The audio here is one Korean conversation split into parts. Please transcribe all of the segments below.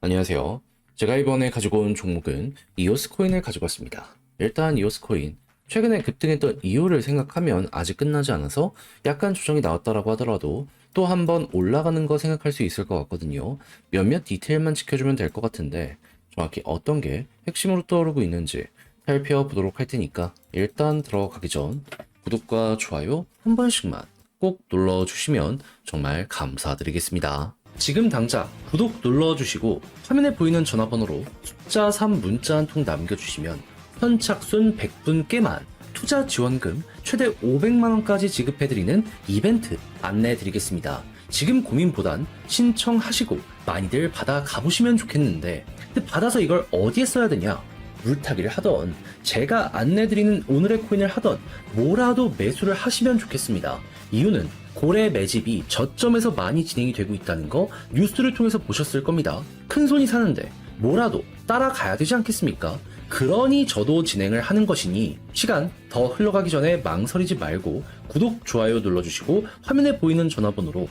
안녕하세요. 제가 이번에 가지고 온 종목은 이오스 코인을 가지고 왔습니다. 일단 이오스 코인 최근에 급등했던 이유를 생각하면 아직 끝나지 않아서 약간 조정이 나왔다라고 하더라도 또 한 번 올라가는 거 생각할 수 있을 것 같거든요. 몇몇 디테일만 지켜주면 될 것 같은데 정확히 어떤 게 핵심으로 떠오르고 있는지 살펴보도록 할 테니까 일단 들어가기 전 구독과 좋아요 한 번씩만 꼭 눌러주시면 정말 감사드리겠습니다. 지금 당장 구독 눌러주시고 화면에 보이는 전화번호로 숫자 3 문자 한 통 남겨주시면 선착순 100분께만 투자 지원금 최대 500만원까지 지급해드리는 이벤트 안내해드리겠습니다. 지금 고민보단 신청하시고 많이들 받아 가보시면 좋겠는데 근데 받아서 이걸 어디에 써야 되냐? 물타기를 하던 제가 안내드리는 오늘의 코인을 하던 뭐라도 매수를 하시면 좋겠습니다. 이유는 고래 매집이 저점에서 많이 진행이 되고 있다는 거 뉴스를 통해서 보셨을 겁니다. 큰 손이 사는데 뭐라도 따라가야 되지 않겠습니까? 그러니 저도 진행을 하는 것이니 시간 더 흘러가기 전에 망설이지 말고 구독, 좋아요 눌러주시고 화면에 보이는 전화번호로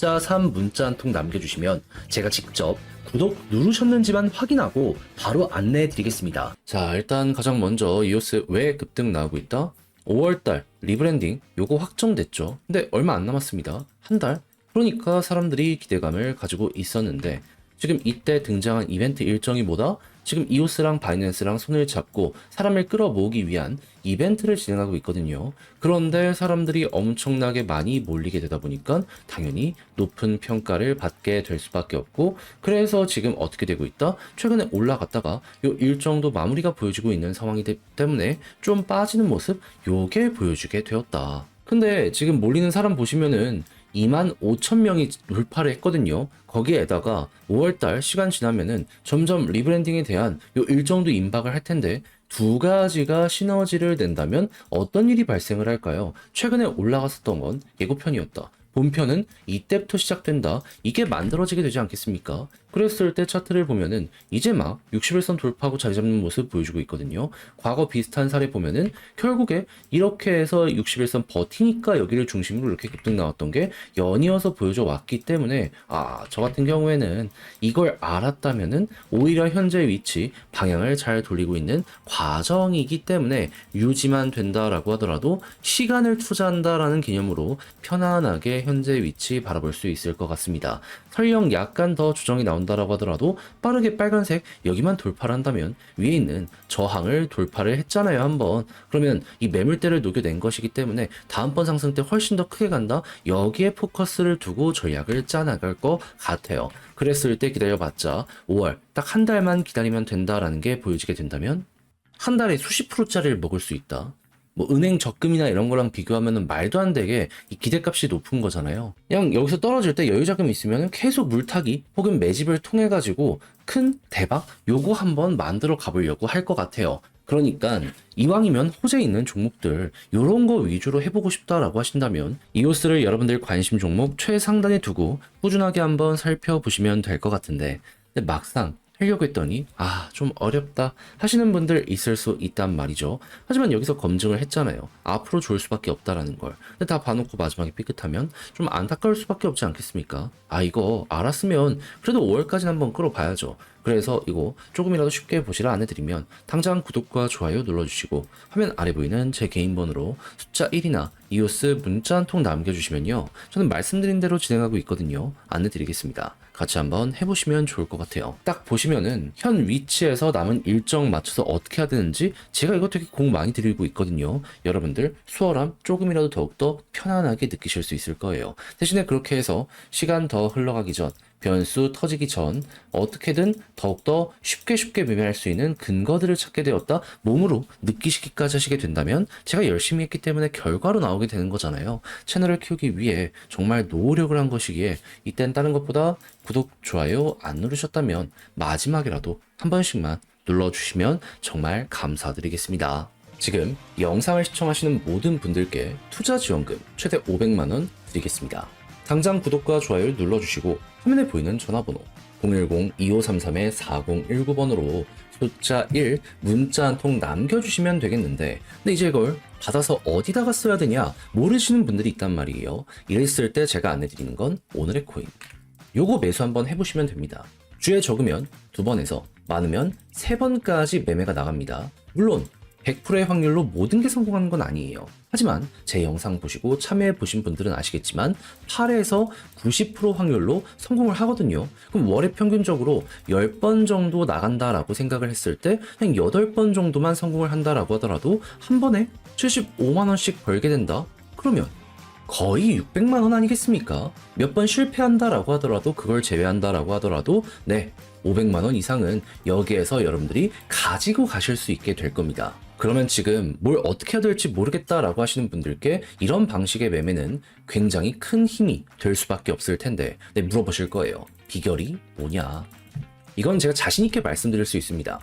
숫자 3 문자 한 통 남겨주시면 제가 직접 구독 누르셨는지만 확인하고 바로 안내해 드리겠습니다. 자, 일단 가장 먼저 이오스 왜 급등 나오고 있다? 5월달 리브랜딩 요거 확정됐죠. 근데 얼마 안 남았습니다. 한 달? 그러니까 사람들이 기대감을 가지고 있었는데 지금 이때 등장한 이벤트 일정이 뭐다? 지금 이오스랑 바이낸스랑 손을 잡고 사람을 끌어모으기 위한 이벤트를 진행하고 있거든요. 그런데 사람들이 엄청나게 많이 몰리게 되다 보니까 당연히 높은 평가를 받게 될 수밖에 없고 그래서 지금 어떻게 되고 있다? 최근에 올라갔다가 요 일정도 마무리가 보여지고 있는 상황이 기 때문에 좀 빠지는 모습 요게 보여주게 되었다. 근데 지금 몰리는 사람 보시면은 2만 5천 명이 돌파를 했거든요. 거기에다가 5월달 시간 지나면은 점점 리브랜딩에 대한 요 일정도 임박을 할 텐데 두 가지가 시너지를 낸다면 어떤 일이 발생을 할까요? 최근에 올라갔었던 건 예고편이었다. 본편은 이때부터 시작된다. 이게 만들어지게 되지 않겠습니까? 그랬을 때 차트를 보면은 이제 막 60일선 돌파하고 자리 잡는 모습 보여주고 있거든요. 과거 비슷한 사례 보면은 결국에 이렇게 해서 60일선 버티니까 여기를 중심으로 이렇게 급등 나왔던 게 연이어서 보여져 왔기 때문에 아, 저 같은 경우에는 이걸 알았다면은 오히려 현재 위치 방향을 잘 돌리고 있는 과정이기 때문에 유지만 된다라고 하더라도 시간을 투자한다라는 개념으로 편안하게 현재 위치 바라볼 수 있을 것 같습니다. 설령 약간 더 조정이 나온 다라고 하더라도 빠르게 빨간색 여기만 돌파를 한다면 위에 있는 저항을 돌파를 했잖아요 한번. 그러면 이 매물대를 녹여낸 것이기 때문에 다음번 상승 때 훨씬 더 크게 간다? 여기에 포커스를 두고 전략을 짜나갈 것 같아요. 그랬을 때 기다려봤자 5월 딱 한 달만 기다리면 된다라는 게 보여지게 된다면 한 달에 수십 프로짜리를 먹을 수 있다 뭐 은행 적금이나 이런 거랑 비교하면 말도 안 되게 이 기대값이 높은 거잖아요. 그냥 여기서 떨어질 때 여유 자금 있으면 계속 물타기 혹은 매집을 통해 가지고 큰 대박 요거 한번 만들어 가보려고 할 것 같아요. 그러니까 이왕이면 호재 있는 종목들 요런 거 위주로 해보고 싶다라고 하신다면 이오스를 여러분들 관심 종목 최상단에 두고 꾸준하게 한번 살펴보시면 될 것 같은데 근데 막상 하려고 했더니 아 좀 어렵다 하시는 분들 있을 수 있단 말이죠. 하지만 여기서 검증을 했잖아요. 앞으로 좋을 수밖에 없다라는 걸. 근데 다 봐놓고 마지막에 삐끗하면 좀 안타까울 수밖에 없지 않겠습니까? 아 이거 알았으면 그래도 5월까지 한번 끌어봐야죠. 그래서 이거 조금이라도 쉽게 보시라 안해드리면 당장 구독과 좋아요 눌러주시고 화면 아래 보이는 제 개인 번호로 숫자 1이나 이오스 문자 한 통 남겨주시면요. 저는 말씀드린 대로 진행하고 있거든요. 안내드리겠습니다. 같이 한번 해보시면 좋을 것 같아요. 딱 보시면은 현 위치에서 남은 일정 맞춰서 어떻게 해야 되는지 제가 이거 되게 공 많이 드리고 있거든요. 여러분들 수월함 조금이라도 더욱더 편안하게 느끼실 수 있을 거예요. 대신에 그렇게 해서 시간 더 흘러가기 전 변수 터지기 전 어떻게든 더욱더 쉽게 쉽게 매매할 수 있는 근거들을 찾게 되었다 몸으로 느끼시기까지 하시게 된다면 제가 열심히 했기 때문에 결과로 나오게 되는 거잖아요. 채널을 키우기 위해 정말 노력을 한 것이기에 이땐 다른 것보다 구독 좋아요 안 누르셨다면 마지막이라도 한 번씩만 눌러주시면 정말 감사드리겠습니다. 지금 영상을 시청하시는 모든 분들께 투자 지원금 최대 500만원 드리겠습니다. 당장 구독과 좋아요를 눌러주시고 화면에 보이는 전화번호 010-2533-4019번으로 숫자 1 문자 한 통 남겨주시면 되겠는데 근데 이제 이걸 받아서 어디다가 써야 되냐 모르시는 분들이 있단 말이에요. 이랬을 때 제가 안내드리는 건 오늘의 코인. 요거 매수 한번 해보시면 됩니다. 주에 적으면 두 번에서 많으면 세 번까지 매매가 나갑니다. 물론 100%의 확률로 모든 게 성공하는 건 아니에요. 하지만 제 영상 보시고 참여해 보신 분들은 아시겠지만 8에서 90% 확률로 성공을 하거든요. 그럼 월에 평균적으로 10번 정도 나간다라고 생각을 했을 때 그냥 8번 정도만 성공을 한다라고 하더라도 한 번에 75만 원씩 벌게 된다. 그러면 거의 600만 원 아니겠습니까? 몇 번 실패한다라고 하더라도 그걸 제외한다라고 하더라도 네 500만 원 이상은 여기에서 여러분들이 가지고 가실 수 있게 될 겁니다. 그러면 지금 뭘 어떻게 해야 될지 모르겠다라고 하시는 분들께 이런 방식의 매매는 굉장히 큰 힘이 될 수밖에 없을 텐데 네, 물어보실 거예요. 비결이 뭐냐? 이건 제가 자신있게 말씀드릴 수 있습니다.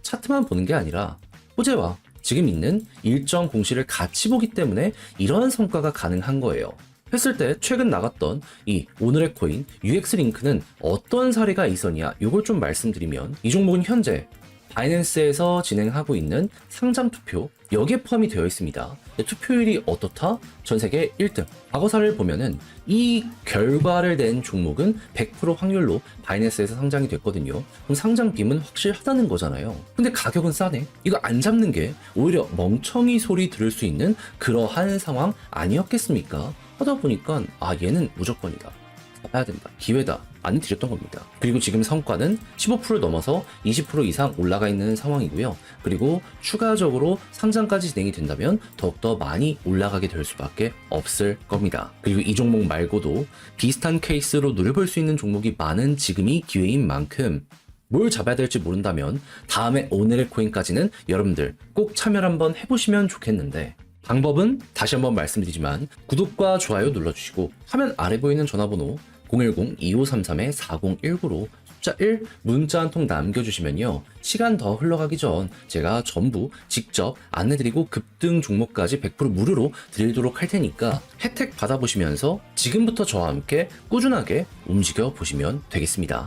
차트만 보는 게 아니라 호재와 지금 있는 일정 공시를 같이 보기 때문에 이런 성과가 가능한 거예요. 했을 때 최근 나갔던 이 오늘의 코인 UX 링크는 어떤 사례가 있었냐 이걸 좀 말씀드리면 이 종목은 현재 바이낸스에서 진행하고 있는 상장 투표 여기에 포함이 되어 있습니다. 투표율이 어떻다? 전 세계 1등. 과거사를 보면은 이 결과를 낸 종목은 100% 확률로 바이낸스에서 상장이 됐거든요. 그럼 상장 빔은 확실하다는 거잖아요. 근데 가격은 싸네. 이거 안 잡는 게 오히려 멍청이 소리 들을 수 있는 그러한 상황 아니었겠습니까? 하다 보니까 아 얘는 무조건이다. 잡아야 된다. 기회다. 안 드렸던 겁니다. 그리고 지금 성과는 15% 넘어서 20% 이상 올라가 있는 상황이고요. 그리고 추가적으로 상장까지 진행이 된다면 더욱더 많이 올라가게 될 수밖에 없을 겁니다. 그리고 이 종목 말고도 비슷한 케이스로 노려볼 수 있는 종목이 많은 지금이 기회인 만큼 뭘 잡아야 될지 모른다면 다음에 오늘의 코인까지는 여러분들 꼭 참여를 한번 해보시면 좋겠는데 방법은 다시 한번 말씀드리지만 구독과 좋아요 눌러주시고 화면 아래 보이는 전화번호 010-2533-4019로 숫자 1 문자 한 통 남겨주시면요 시간 더 흘러가기 전 제가 전부 직접 안내드리고 급등 종목까지 100% 무료로 드리도록 할 테니까 혜택 받아보시면서 지금부터 저와 함께 꾸준하게 움직여 보시면 되겠습니다.